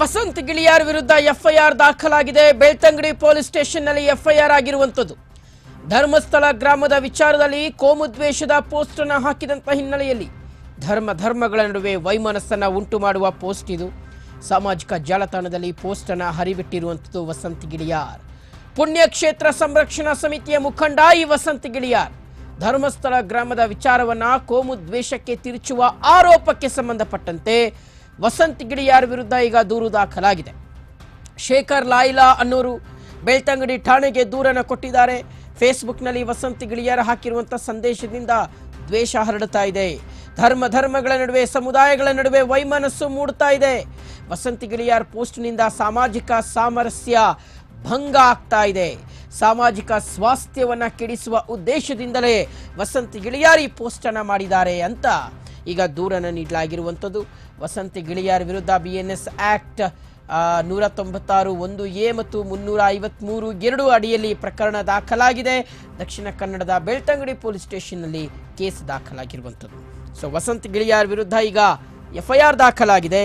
ವಸಂತ್ ಗಿಳಿಯಾರ್ ವಿರುದ್ಧ ಎಫ್ಐಆರ್ ದಾಖಲಾಗಿದೆ. Belthangady police ಸ್ಟೇಷನ್ನಲ್ಲಿ FIR ಆಗಿರುವಂಥದ್ದು. ಧರ್ಮಸ್ಥಳ ಗ್ರಾಮದ ವಿಚಾರದಲ್ಲಿ ಕೋಮುದ್ವೇಷದ ಪೋಸ್ಟ್ ಅನ್ನು ಹಾಕಿದಂತ ಹಿನ್ನೆಲೆಯಲ್ಲಿ ಧರ್ಮ ಧರ್ಮಗಳ ನಡುವೆ ವೈಮನಸ್ಸನ್ನ ಉಂಟು ಮಾಡುವ ಪೋಸ್ಟ್ ಇದು. ಸಾಮಾಜಿಕ ಜಾಲತಾಣದಲ್ಲಿ ಪೋಸ್ಟ್ ಅನ್ನು ಹರಿಬಿಟ್ಟಿರುವಂಥದ್ದು ವಸಂತ್ ಗಿಳಿಯಾರ್. ಪುಣ್ಯಕ್ಷೇತ್ರ ಸಂರಕ್ಷಣಾ ಸಮಿತಿಯ ಮುಖಂಡ ಈ ವಸಂತ್ ಗಿಳಿಯಾರ್. ಧರ್ಮಸ್ಥಳ ಗ್ರಾಮದ ವಿಚಾರವನ್ನ ಕೋಮುದ್ವೇಷಕ್ಕೆ ತಿರುಚುವ ಆರೋಪಕ್ಕೆ ಸಂಬಂಧಪಟ್ಟಂತೆ ವಸಂತ್ ಗಿಳಿಯಾರ್ ವಿರುದ್ಧ ಈಗ ದೂರು ದಾಖಲಾಗಿದೆ. ಶೇಖರ್ ಲಾಯ್ಲಾ ಅನ್ನೋರು ಬೆಳ್ತಂಗಡಿ ಠಾಣೆಗೆ ದೂರನ ಕೊಟ್ಟಿದ್ದಾರೆ. ಫೇಸ್ಬುಕ್ನಲ್ಲಿ ವಸಂತ್ ಗಿಳಿಯಾರ್ ಹಾಕಿರುವಂಥ ಸಂದೇಶದಿಂದ ದ್ವೇಷ ಹರಡ್ತಾ ಇದೆ. ಧರ್ಮ ಧರ್ಮಗಳ ನಡುವೆ, ಸಮುದಾಯಗಳ ನಡುವೆ ವೈಮನಸ್ಸು ಮೂಡ್ತಾ ಇದೆ. ವಸಂತ್ ಗಿಳಿಯಾರ್ ಪೋಸ್ಟ್ನಿಂದ ಸಾಮಾಜಿಕ ಸಾಮರಸ್ಯ ಭಂಗ ಆಗ್ತಾ ಇದೆ. ಸಾಮಾಜಿಕ ಸ್ವಾಸ್ಥ್ಯವನ್ನ ಕೆಡಿಸುವ ಉದ್ದೇಶದಿಂದಲೇ ವಸಂತ್ ಗಿಳಿಯಾರ್ ಈ ಪೋಸ್ಟ್ ಅನ್ನ ಮಾಡಿದ್ದಾರೆ ಅಂತ ಈಗ ದೂರನ್ನು ನೀಡಲಾಗಿರುವಂಥದ್ದು. ವಸಂತ ಗಿಳಿಯಾರ್ ವಿರುದ್ಧ ಬಿ ಎನ್ ಎಸ್ ಆಕ್ಟ್ ನೂರ ತೊಂಬತ್ತಾರು ಒಂದು ಎ ಮತ್ತು ಮುನ್ನೂರ ಐವತ್ಮೂರು ಎರಡು ಅಡಿಯಲ್ಲಿ ಪ್ರಕರಣ ದಾಖಲಾಗಿದೆ. ದಕ್ಷಿಣ ಕನ್ನಡದ ಬೆಳ್ತಂಗಡಿ ಪೊಲೀಸ್ ಸ್ಟೇಷನ್ನಲ್ಲಿ ಕೇಸ್ ದಾಖಲಾಗಿರುವಂಥದ್ದು. ಸೊ ವಸಂತ್ ಗಿಳಿಯಾರ್ ವಿರುದ್ಧ ಈಗ ಎಫ್ಐಆರ್ ದಾಖಲಾಗಿದೆ.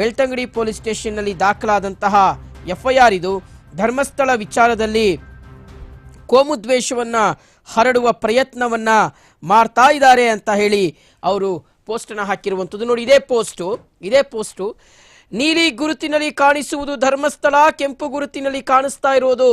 ಬೆಳ್ತಂಗಡಿ ಪೊಲೀಸ್ ಸ್ಟೇಷನ್ನಲ್ಲಿ ದಾಖಲಾದಂತಹ ಎಫ್ಐಆರ್ ಇದು ಧರ್ಮಸ್ಥಳ ವಿಚಾರದಲ್ಲಿ ಕೋಮುದ್ವೇಷವನ್ನು ಹರಡುವ ಪ್ರಯತ್ನವನ್ನ ಮಾಡ್ತಾ ಇದ್ದಾರೆ ಅಂತ ಹೇಳಿ ಅವರು ಪೋಸ್ಟನ್ನು ಹಾಕಿರುವಂಥದ್ದು. ನೋಡಿ, ಇದೇ ಪೋಸ್ಟು ಇದೇ ಪೋಸ್ಟು. ನೀಲಿ ಗುರುತಿನಲ್ಲಿ ಕಾಣಿಸುವುದು ಧರ್ಮಸ್ಥಳ, ಕೆಂಪು ಗುರುತಿನಲ್ಲಿ ಕಾಣಿಸ್ತಾ ಇರೋದು.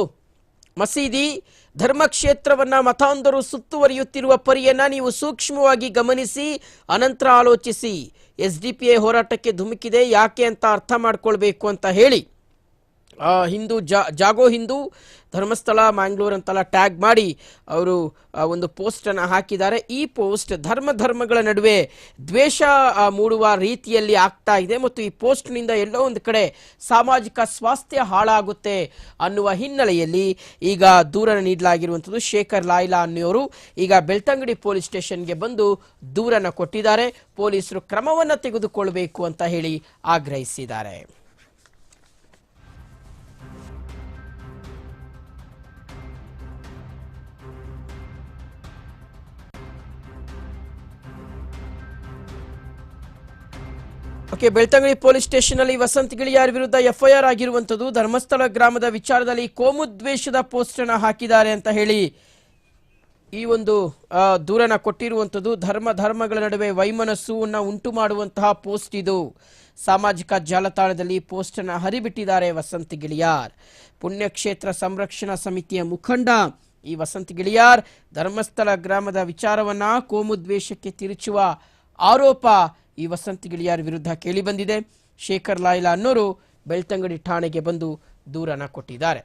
ಮಸೀದಿ, ಧರ್ಮಕ್ಷೇತ್ರವನ್ನ ಮತಾಂಧರು ಸುತ್ತುವರಿಯುತ್ತಿರುವ ಪರಿಯನ್ನ ನೀವು ಸೂಕ್ಷ್ಮವಾಗಿ ಗಮನಿಸಿ, ಅನಂತರ ಆಲೋಚಿಸಿ. ಎಸ್ ಡಿ ಪಿ ಐ ಹೋರಾಟಕ್ಕೆ ಧುಮುಕಿದೆ, ಯಾಕೆ ಅಂತ ಅರ್ಥ ಮಾಡ್ಕೊಳ್ಬೇಕು ಅಂತ ಹೇಳಿ. ಹಿಂದೂ ಜಾ, ಜಾಗೋ ಹಿಂದೂ ಧರ್ಮಸ್ಥಳ ಮ್ಯಾಂಗ್ಳೂರ್ ಅಂತೆಲ್ಲ ಟ್ಯಾಗ್ ಮಾಡಿ ಅವರು ಒಂದು ಪೋಸ್ಟನ್ನು ಹಾಕಿದ್ದಾರೆ. ಈ ಪೋಸ್ಟ್ ಧರ್ಮ ಧರ್ಮಗಳ ನಡುವೆ ದ್ವೇಷ ಮೂಡುವ ರೀತಿಯಲ್ಲಿ ಆಗ್ತಾ ಇದೆ ಮತ್ತು ಈ ಪೋಸ್ಟ್ನಿಂದ ಎಲ್ಲೋ ಒಂದು ಕಡೆ ಸಾಮಾಜಿಕ ಸ್ವಾಸ್ಥ್ಯ ಹಾಳಾಗುತ್ತೆ ಅನ್ನುವ ಹಿನ್ನೆಲೆಯಲ್ಲಿ ಈಗ ದೂರ ನೀಡಲಾಗಿರುವಂಥದ್ದು ಶೇಖರ್ ಲಾಯ್ಲಾ ಅನ್ನೋರು ಈಗ ಬೆಳ್ತಂಗಡಿ ಪೊಲೀಸ್ ಸ್ಟೇಷನ್ಗೆ ಬಂದು ದೂರನ್ನು ಕೊಟ್ಟಿದ್ದಾರೆ. ಪೊಲೀಸರು ಕ್ರಮವನ್ನು ತೆಗೆದುಕೊಳ್ಬೇಕು ಅಂತ ಹೇಳಿ ಆಗ್ರಹಿಸಿದ್ದಾರೆ. ಓಕೆ, ಬೆಳ್ತಂಗಡಿ ಪೊಲೀಸ್ ಸ್ಟೇಷನ್ನಲ್ಲಿ ವಸಂತ್ ಗಿಳಿಯಾರ್ ವಿರುದ್ಧ ಎಫ್ಐಆರ್ ಆಗಿರುವಂಥದ್ದು. ಧರ್ಮಸ್ಥಳ ಗ್ರಾಮದ ವಿಚಾರದಲ್ಲಿ ಕೋಮುದ್ವೇಷದ ಪೋಸ್ಟ್ ಅನ್ನ ಹಾಕಿದ್ದಾರೆ ಅಂತ ಹೇಳಿ ಈ ಒಂದು ದೂರನ ಕೊಟ್ಟಿರುವಂಥದ್ದು. ಧರ್ಮ, ಧರ್ಮಗಳ ನಡುವೆ ವೈಮನಸ್ಸುವನ್ನು ಉಂಟು ಮಾಡುವಂತಹ ಪೋಸ್ಟ್ ಇದು. ಸಾಮಾಜಿಕ ಜಾಲತಾಣದಲ್ಲಿ ಪೋಸ್ಟನ್ನು ಹರಿಬಿಟ್ಟಿದ್ದಾರೆ ವಸಂತ್ ಗಿಳಿಯಾರ್. ಪುಣ್ಯಕ್ಷೇತ್ರ ಸಂರಕ್ಷಣಾ ಸಮಿತಿಯ ಮುಖಂಡ ಈ ವಸಂತ್ ಗಿಳಿಯಾರ್ ಧರ್ಮಸ್ಥಳ ಗ್ರಾಮದ ವಿಚಾರವನ್ನ ಕೋಮುದ್ವೇಷಕ್ಕೆ ತಿರುಚುವ ಆರೋಪ ಈ ವಸಂತ್ ಗಿಳಿಯಾರ್ ವಿರುದ್ಧ ಕೇಳಿಬಂದಿದೆ ಶೇಖರ್ ಲಾಯ್ಲಾ ಅನ್ನೋರು ಬೆಳ್ತಂಗಡಿ ಠಾಣೆಗೆ ಬಂದು ದೂರನ ಕೊಟ್ಟಿದ್ದಾರೆ.